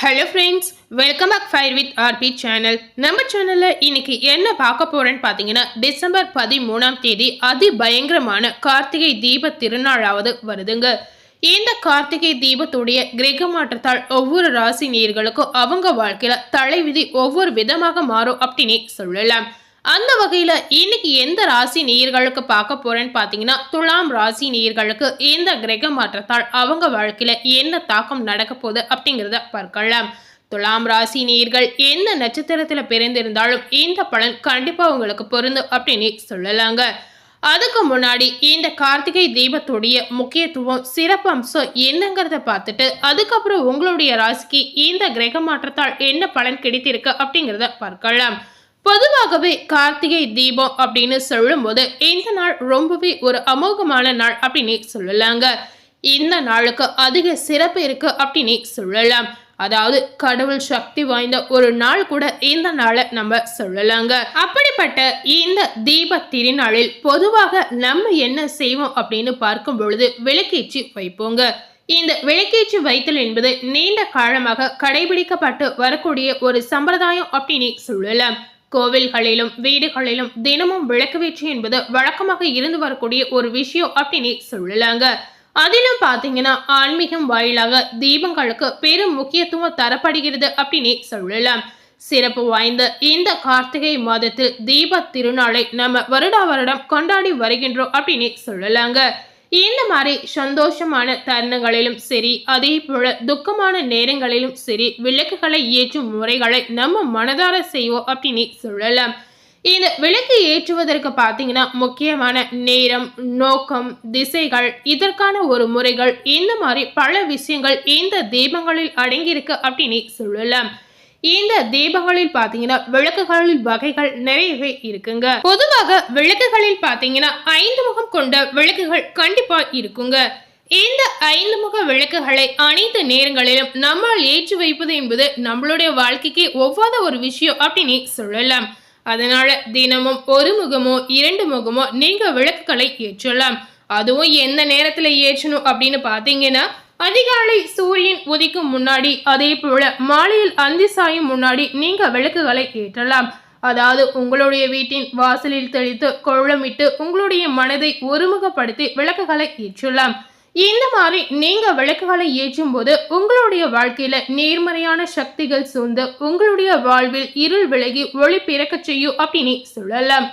Hello friends welcome back fire with RP channel நம்ம சேனலில் இன்னைக்கு என்ன பார்க்க போகிறேன்னு பார்த்தீங்கன்னா டிசம்பர் பதிமூணாம் தேதி அதி பயங்கரமான கார்த்திகை தீப திருநாளாவது வருதுங்க. இந்த கார்த்திகை தீபத்துடைய கிரக மாற்றத்தால் ஒவ்வொரு ராசி நேர்களுக்கும் அவங்க வாழ்க்கையில் தலைவிதி ஒவ்வொரு விதமாக மாறும் அப்படின்னு சொல்லலாம். அந்த வகையில் இன்னைக்கு எந்த ராசி நேயர்களுக்கு பார்க்க போறேன்னு பார்த்தீங்கன்னா துலாம் ராசி நேயர்களுக்கு இந்த கிரக மாற்றத்தால் அவங்க வாழ்க்கையில் என்ன தாக்கம் நடக்க போகுது அப்படிங்கிறத பார்க்கலாம். துலாம் ராசி நேயர்கள் எந்த நட்சத்திரத்தில் பிறந்திருந்தாலும் இந்த பலன் கண்டிப்பாக உங்களுக்கு பொருந்தும் அப்படின்னு சொல்லலாங்க. அதுக்கு முன்னாடி இந்த கார்த்திகை தீபத்துடைய முக்கியத்துவம் சிறப்பம்சம் என்னங்கிறத பார்த்துட்டு அதுக்கப்புறம் உங்களுடைய ராசிக்கு இந்த கிரக மாற்றத்தால் என்ன பலன் கிடைத்திருக்கு அப்படிங்கிறத பார்க்கலாம். பொதுவாகவே கார்த்திகை தீபம் அப்படின்னு சொல்லும்போது இந்த நாள் ரொம்பவே ஒரு அமோகமான நாள் அப்படின்னு சொல்லலாங்க. இந்த நாளுக்கு அதிக சிறப்பு இருக்கு அப்படின்னு சொல்லலாம். அதாவது கடவுள் சக்தி வாய்ந்த ஒரு நாள் கூட இந்த நாளை நம்ம சொல்லலாங்க. அப்படிப்பட்ட இந்த தீப திருநாளில் பொதுவாக நம்ம என்ன செய்வோம் அப்படின்னு பார்க்கும் பொழுது விளக்கேற்றி வைப்போங்க. இந்த விளக்கேற்றி வைத்தல் என்பது நீண்ட காலமாக கடைபிடிக்கப்பட்டு வரக்கூடிய ஒரு சம்பிரதாயம் அப்படின்னு சொல்லலாம். கோவில்களிலும் வீடுகளிலும் தினமும் விளக்கு வீச்சு என்பது வழக்கமாக இருந்து வரக்கூடிய ஒரு விஷயம் அப்படின்னு சொல்லலாங்க. அதிலும் பார்த்தீங்கன்னா ஆன்மீகம் வாயிலாக தீபங்களுக்கு பெரும் முக்கியத்துவம் தரப்படுகிறது அப்படின்னு சொல்லலாம். சிறப்பு வாய்ந்த இந்த கார்த்திகை மாதத்தில் தீப திருநாளை நம்ம வருடா வருடம் கொண்டாடி வருகின்றோம் அப்படின்னு சொல்லலாங்க. இந்த மாதிரி சந்தோஷமான தருணங்களிலும் சரி அதே போல துக்கமான நேரங்களிலும் சரி விளக்குகளை ஏற்றும் முறைகளை நம்ம மனதார செய்வோம் அப்படின்னு சொல்லலாம். இந்த விளக்கு ஏற்றுவதற்கு பார்த்தீங்கன்னா முக்கியமான நேரம் நோக்கம் திசைகள் இதற்கான ஒரு முறைகள் இந்த மாதிரி பல விஷயங்கள் இந்த தீபங்களில் அடங்கியிருக்கு அப்படின்னு சொல்லலாம். இந்த தீபங்களில் பாத்தீங்கன்னா விளக்குகளில் வகைகள் நிறையவே இருக்குங்க. பொதுவாக விளக்குகளில் பாத்தீங்கன்னா ஐந்து முகம் கொண்ட விளக்குகள் கண்டிப்பா இருக்குங்க. இந்த ஐந்து முக விளக்குகளை அனைத்து நேரங்களிலும் நம்மால் ஏற்றி வைப்பது என்பது நம்மளுடைய வாழ்க்கைக்கு ஒவ்வாத ஒரு விஷயம் அப்படின்னு சொல்லலாம். அதனால தினமும் ஒரு முகமோ இரண்டு முகமோ நீங்க விளக்குகளை ஏற்றலாம். அதுவும் எந்த நேரத்துல ஏற்றணும் அப்படின்னு பாத்தீங்கன்னா அதிகாலை சூரியன் உதிக்கும் முன்னாடி அதே போல மாலையில் அந்தி சாயும் முன்னாடி நீங்க விளக்குகளை ஏற்றலாம். அதாவது உங்களுடைய வீட்டின் வாசலில் தெளித்து கொள்ளமிட்டு உங்களுடைய மனதை ஒருமுகப்படுத்தி விளக்குகளை ஏற்றலாம். இந்த மாதிரி நீங்க விளக்குகளை ஏற்றும் போது உங்களுடைய வாழ்க்கையில நேர்மறையான சக்திகள் சூழ்ந்து உங்களுடைய வாழ்வில் இருள் விலகி ஒளி பிறக்க செய்யும் அப்படின்னு சொல்லலாம்.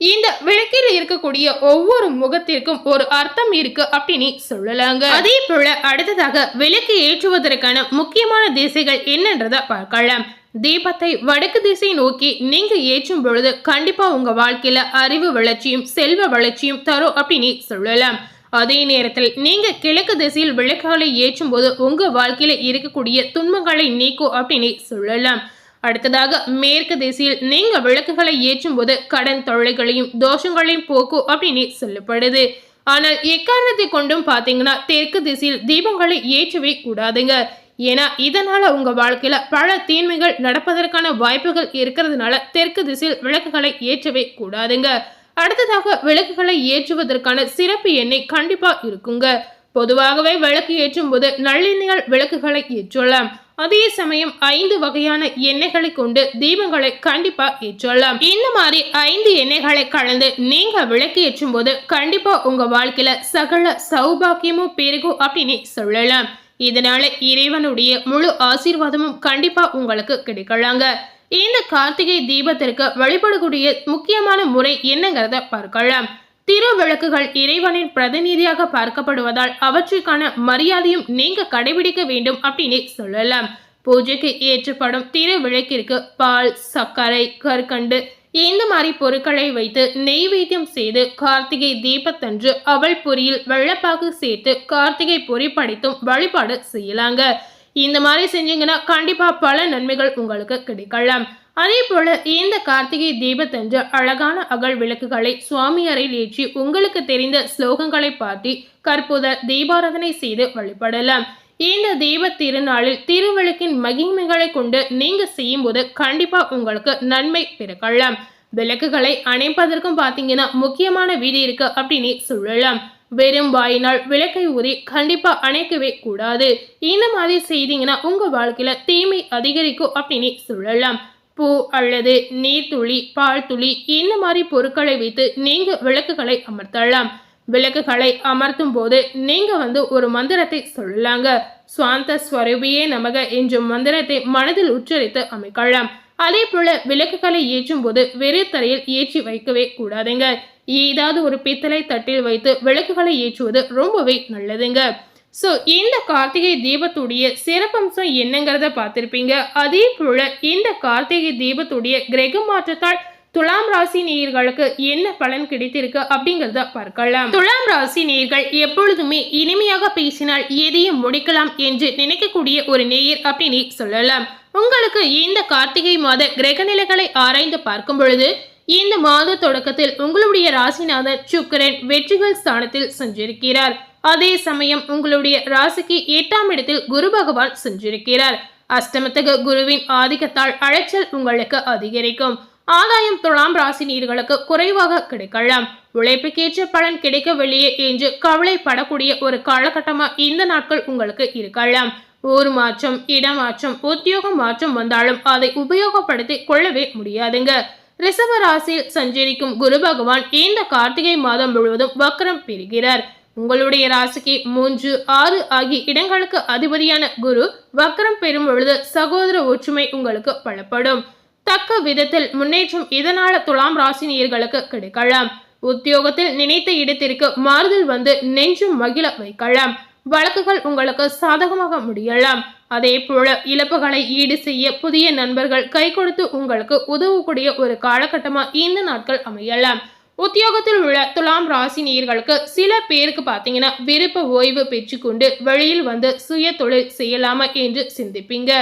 இந்த விளக்கில் இருக்கக்கூடிய ஒவ்வொரு முகத்திற்கும் ஒரு அர்த்தம் இருக்கு அப்படின்னு சொல்லலாங்க. அதே போல அடுத்ததாக விளக்கு ஏற்றுவதற்கான முக்கியமான திசைகள் என்னன்றத பார்க்கலாம். தீபத்தை வடக்கு திசை நோக்கி நீங்க ஏற்றும் பொழுது கண்டிப்பா உங்க வாழ்க்கையில அறிவு வளர்ச்சியும் செல்வ வளர்ச்சியும் தரும் அப்படின்னு சொல்லலாம். அதே நேரத்தில் நீங்க கிழக்கு திசையில் விளக்குகளை ஏற்றும் போது உங்க வாழ்க்கையில இருக்கக்கூடிய துன்பங்களை நீக்கும் அப்படின்னு சொல்லலாம். அடுத்ததாக மேற்கு திசையில் நீங்க விளக்குகளை ஏற்றும் போது கடன் தொல்லைகளையும் தோஷங்களையும் போக்கும் அப்படின்னு சொல்லப்படுது. ஆனால் எக்காரணத்தை கொண்டும் பாத்தீங்கன்னா தெற்கு திசையில் தீபங்களை ஏற்றவே கூடாதுங்க. ஏன்னா இதனால உங்க வாழ்க்கையில பல தீன்மைகள் நடப்பதற்கான வாய்ப்புகள் இருக்கிறதுனால தெற்கு திசையில் விளக்குகளை ஏற்றவே கூடாதுங்க. அடுத்ததாக விளக்குகளை ஏற்றுவதற்கான சிறப்பு எண்ணெய் கண்டிப்பா இருக்குங்க. பொதுவாகவே விளக்கு ஏற்றும் போது நல்லெண்ணெயால் விளக்குகளை ஏற்றலாம். அதே சமயம் ஐந்து வகையான எண்ணெய்களை கொண்டு தீபங்களை கண்டிப்பா ஏற்றலாம். இந்த மாதிரி ஐந்து எண்ணெய்களை கலந்து நீங்க விளக்கு ஏற்றும் போது கண்டிப்பா உங்க வாழ்க்கையில சகல சௌபாக்கியமும் பெருகும் அப்படின்னு சொல்லலாம். இதனால இறைவனுடைய முழு ஆசீர்வாதமும் கண்டிப்பா உங்களுக்கு கிடைக்கலாங்க. இந்த கார்த்திகை தீபத்திற்கு வழிபடக்கூடிய முக்கியமான முறை என்னங்கிறத பார்க்கலாம். திருவிளக்குகள் இறைவனின் பிரதிநிதியாக பார்க்கப்படுவதால் அவற்றுக்கான மரியாதையும் நீங்க கடைபிடிக்க வேண்டும் அப்படின்னு சொல்லலாம். பூஜைக்கு ஏற்றப்படும் திருவிளக்கிற்கு பால் சர்க்கரை கற்கண்டு இந்த மாதிரி பொருட்களை வைத்து நெய்வேத்தியம் செய்து கார்த்திகை தீபத்தன்று அவள் பொரியில் வெள்ளப்பாக்கு சேர்த்து கார்த்திகை பொறி படைத்தும் வழிபாடு செய்யலாங்க. இந்த மாதிரி செஞ்சீங்கன்னா கண்டிப்பாக பல நன்மைகள் உங்களுக்கு கிடைக்கலாம். அதே போல இந்த கார்த்திகை தீபத்தன்று அழகான அகல் விளக்குகளை சுவாமி அறையில் ஏற்றி உங்களுக்கு தெரிந்த ஸ்லோகங்களை பாட்டி கற்புத தீபாராதனை செய்து வழிபடலாம். இந்த தீப திருநாளில் திருவிளக்கின் மகிமைகளை கொண்டு நீங்க செய்யும் போது கண்டிப்பா உங்களுக்கு நன்மை பிறக்கலாம் விளக்குகளை அணைப்பதற்கும் பார்த்தீங்கன்னா முக்கியமான வீதி இருக்கு அப்படின்னு சொல்லலாம். வெறும் வாயினால் விளக்கை ஊதி கண்டிப்பா அணைக்கவே கூடாது. இந்த மாதிரி செய்தீங்கன்னா உங்க வாழ்க்கையில தீமை அதிகரிக்கும் அப்படின்னு சொல்லலாம். பூ அல்லது நீர்த்துளி பால் துளி இந்த மாதிரி பொருட்களை வைத்து நீங்க விளக்குகளை அமர்த்தலாம். விளக்குகளை அமர்த்தும் போது நீங்க வந்து ஒரு மந்திரத்தை சொல்லலாங்க. சுவாந்த ஸ்வரூபியே நமக என்ற மந்திரத்தை மனதில் உச்சரித்து அமைக்கலாம். அதே போல விளக்குகளை ஏற்றும் போது வெறும் தரையில் ஏற்றி வைக்கவே கூடாதுங்க. ஏதாவது ஒரு பித்தளை தட்டில் வைத்து விளக்குகளை ஏற்றுவது ரொம்பவே நல்லதுங்க. ஸோ இந்த கார்த்திகை தீபத்துடைய சிறப்பம்சம் என்னங்கிறத பார்த்துருப்பீங்க. அதே போல இந்த கார்த்திகை தீபத்துடைய கிரக மாற்றத்தால் துலாம் ராசி நேயர்களுக்கு என்ன பலன் கிடைத்திருக்கு அப்படிங்கிறத பார்க்கலாம். துலாம் ராசி நேயர்கள் எப்பொழுதுமே இனிமையாக பேசினால் எதையும் முடிக்கலாம் என்று நினைக்கக்கூடிய ஒரு நேயர் அப்படின்னு சொல்லலாம். உங்களுக்கு இந்த கார்த்திகை மாத கிரக நிலைகளை ஆராய்ந்து பார்க்கும் பொழுது இந்த மாத தொடக்கத்தில் உங்களுடைய ராசிநாதன் சுக்கரன் வெற்றிகள் ஸ்தானத்தில் சென்றிருக்கிறார். அதே சமயம் உங்களுடைய ராசிக்கு எட்டாம் இடத்தில் குரு பகவான் சென்றிருக்கிறார். அஷ்டமத்துக்கு குருவின் ஆதிக்கத்தால் அழைச்சல் உங்களுக்கு அதிகரிக்கும். ஆதாயம் துலாம் ராசி நீர்களுக்கு குறைவாக கிடைக்கலாம். உழைப்புக்கேற்ற பலன் கிடைக்கவில்லையே என்று கவலைப்படக்கூடிய ஒரு காலகட்டமா இந்த நாட்கள் உங்களுக்கு இருக்கலாம். ஊர் மாற்றம் இடமாற்றம் உத்தியோக மாற்றம் வந்தாலும் அதை உபயோகப்படுத்தி கொள்ளவே முடியாதுங்க. ரிஷப ராசியில் சஞ்சரிக்கும் குரு பகவான் இந்த கார்த்திகை மாதம் முழுவதும் வக்கரம் பெறுகிறார். உங்களுடைய ராசிக்கு மூன்று ஆறு ஆகிய இடங்களுக்கு அதிபதியான குரு வக்கரம் பெறும் பொழுது சகோதர ஒற்றுமை உங்களுக்கு பலப்படும். தக்க விதத்தில் முன்னேற்றம் இதனால துலாம் ராசினியர்களுக்கு கிடைக்கலாம். உத்தியோகத்தில் நினைத்த இடத்திற்கு மாறுதல் வந்து நெஞ்சும் மகிழ வைக்கலாம். வழக்குகள் உங்களுக்கு சாதகமாக முடியலாம். அதே போல இழப்புகளை ஈடு செய்ய புதிய நண்பர்கள் கை கொடுத்து உங்களுக்கு உதவக்கூடிய ஒரு காலகட்டமாக இந்த நாட்கள் அமையலாம். உத்தியோகத்தில் உள்ள துலாம் ராசி நேர்களுக்கு சில பேருக்கு பார்த்தீங்கன்னா விருப்ப ஓய்வு பெற்றுக்கொண்டு வெளியில் வந்து சுய தொழில் செய்யலாமா என்று சிந்திப்பீங்க.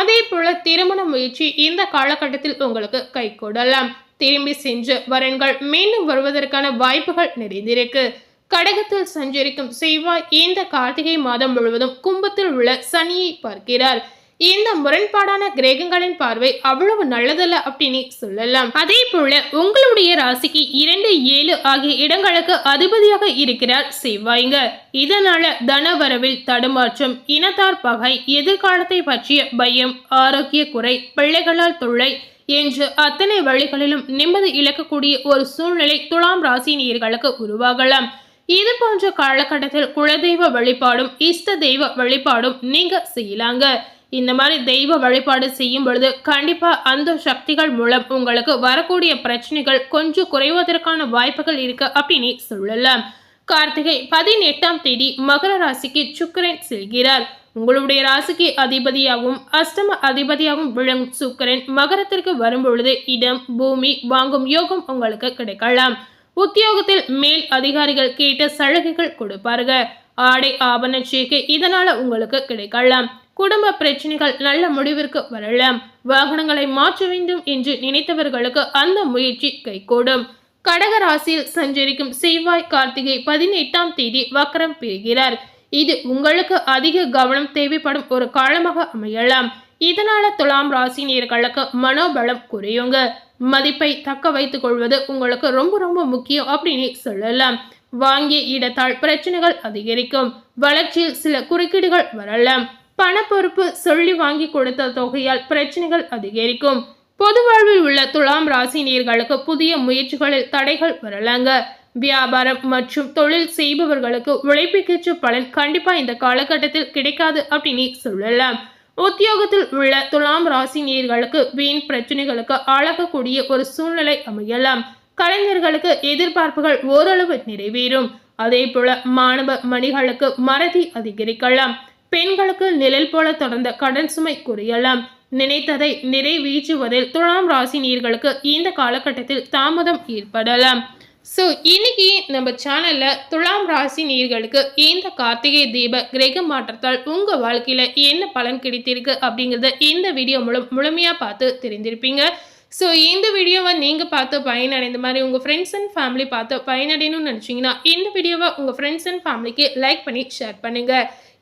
அதே போல திருமண முயற்சி இந்த காலகட்டத்தில் உங்களுக்கு கை கொடலாம் திரும்பி சென்று வரன்கள் மீண்டும் வருவதற்கான வாய்ப்புகள் நிறைந்திருக்கு. கடகத்தில் சஞ்சரிக்கும் செவ்வாய் இந்த கார்த்திகை மாதம் முழுவதும் கும்பத்தில் உள்ள சனியை பார்க்கிறார். இந்த முரண்பாடான கிரகங்களின் பார்வை அவ்வளவு நல்லதல்ல அப்படின்னு சொல்லலாம். அதே போல உங்களுடைய ராசிக்கு இரண்டு ஏழு ஆகிய இடங்களுக்கு அதிபதியாக இருக்கிறார் செவ்வாய்ங்க. இதனால தனவரவில் தடுமாற்றம் இனத்தார் பகை எதிர்காலத்தை பற்றிய பயம் ஆரோக்கிய குறை பிள்ளைகளால் தொல்லை என்று அத்தனை வழிகளிலும் நிம்மதி இழக்கக்கூடிய ஒரு சூழ்நிலை துலாம் ராசி நீர்களுக்கு உருவாகலாம். இது போன்ற காலகட்டத்தில் குலதெய்வ வழிபாடும் இஷ்ட தெய்வ வழிபாடும் நீங்க செய்யலாங்க. இந்த மாதிரி தெய்வ வழிபாடு செய்யும் பொழுது கண்டிப்பா அந்த சக்திகள் மூலம் உங்களுக்கு வரக்கூடிய பிரச்சனைகள் கொஞ்சம் குறைவதற்கான வாய்ப்புகள் இருக்கு அப்படின்னு சொல்லலாம். கார்த்திகை பதினெட்டாம் தேதி மகர ராசிக்கு சுக்கரன் செல்கிறார். உங்களுடைய ராசிக்கு அதிபதியாகவும் அஷ்டம அதிபதியாகவும் விழும் சுக்கரன் மகரத்திற்கு வரும்பொழுது இடம் பூமி வாங்கும் யோகம் உங்களுக்கு கிடைக்கலாம். உத்தியோகத்தில் மேல் அதிகாரிகள் கேட்ட சலுகைகள் கொடுப்பார்கள் ஆடை ஆபண சேர்க்கை இதனால உங்களுக்கு கிடைக்கலாம். குடும்ப பிரச்சனைகள் நல்ல முடிவிற்கு வரலாம். வாகனங்களை மாற்ற வேண்டும் என்று நினைத்தவர்களுக்கு அந்த முயற்சி கைகூடும். கடக ராசியில் சஞ்சரிக்கும் செவ்வாய் கார்த்திகை பதினெட்டாம் தேதி வக்கரம் பெறுகிறார். இது உங்களுக்கு அதிக கவனம் தேவைப்படும் ஒரு காலமாக அமையலாம். இதனால துலாம் ராசி நேர்களுக்கு மனோபலம் குறையுங்க. மதிப்பை தக்க வைத்துக் கொள்வது உங்களுக்கு ரொம்ப ரொம்ப முக்கியம் அப்படின்னு சொல்லலாம். வாங்கிய இடத்தால் பிரச்சனைகள் அதிகரிக்கும். வளர்ச்சியில் சில குறுக்கீடுகள் வரலாம். பணப்பொறுப்பு சொல்லி வாங்கி கொடுத்த தொகையால் பிரச்சனைகள் அதிகரிக்கும். பொது வாழ்வில் உள்ள துலாம் ராசி நேர்களுக்கு புதிய முயற்சிகளில் தடைகள் வரலாங்க. வியாபாரம் மற்றும் தொழில் செய்பவர்களுக்கு உழைப்புக்கேற்ற பலன் கண்டிப்பா இந்த காலகட்டத்தில் கிடைக்காது அப்படின்னு சொல்லலாம். உத்தியோகத்தில் உள்ள துலாம் ராசி நேர்களுக்கு வீண் பிரச்சனைகளுக்கு ஆளாகக்கூடிய ஒரு சூழ்நிலை அமையலாம். கலைஞர்களுக்கு எதிர்பார்ப்புகள் ஓரளவு நிறைவேறும். அதே போல மாணவ மணிகளுக்கு மறதி அதிகரிக்கலாம். பெண்களுக்கு நிழல் போல தொடர்ந்த கடன் சுமை குறையலாம். நினைத்ததை நிறைவேற்றுவதில் துலாம் ராசி நீர்களுக்கு இந்த காலகட்டத்தில் தாமதம் ஏற்படலாம். ஸோ இன்னைக்கு நம்ம சேனலில் துலாம் ராசி நீர்களுக்கு இந்த கார்த்திகை தீப கிரக மாற்றத்தால் உங்கள் வாழ்க்கையில் என்ன பலன் கிடைத்திருக்கு அப்படிங்கிறத இந்த வீடியோ மூலம் முழுமையாக பார்த்து தெரிந்திருப்பீங்க. ஸோ இந்த வீடியோவை நீங்கள் பார்த்து பயனடைந்த மாதிரி உங்கள் ஃப்ரெண்ட்ஸ் அண்ட் ஃபேமிலி பார்த்து பயனடையணும்னு நினச்சிங்கன்னா இந்த வீடியோவை உங்கள் ஃப்ரெண்ட்ஸ் அண்ட் ஃபேமிலிக்கு லைக் பண்ணி ஷேர் பண்ணுங்கள்